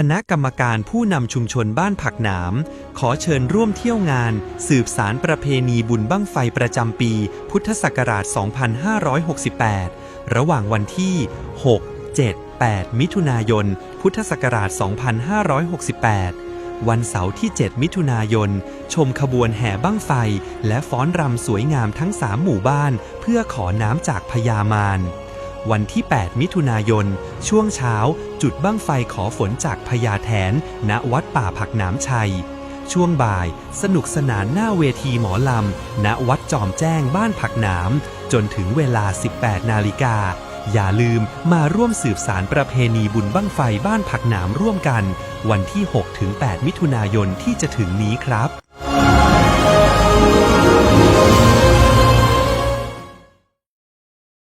คณะกรรมการผู้นำชุมชนบ้านผักหนาม ขอเชิญร่วมเที่ยวงาน สืบสารประเพณีบุญบั้งไฟประจำปี พุทธศักราช 2568 ระหว่างวันที่ 6 7 8 มิถุนายน พุทธศักราช 2568 วันเสาร์ที่ 7 มิถุนายน ชมขบวนแห่บั้งไฟ และฟ้อนรำสวยงามทั้ง 3 หมู่บ้าน เพื่อขอน้ำจากพญามาร วันที่ 8 มิถุนายน ช่วงเช้า จุดบั้งไฟขอฝนจากพญาแถน ณ วัดป่าผักน้ำชัย ช่วงบ่าย สนุกสนานหน้าเวทีหมอลำ ณ วัดจอมแจ้งบ้านผักน้ำ จนถึงเวลา 18 นาฬิกา อย่าลืมมาร่วมสืบสารประเพณีบุญบั้งไฟบ้านผักหนามร่วมกัน วันที่ 6-8 มิถุนายนที่จะถึงนี้ครับ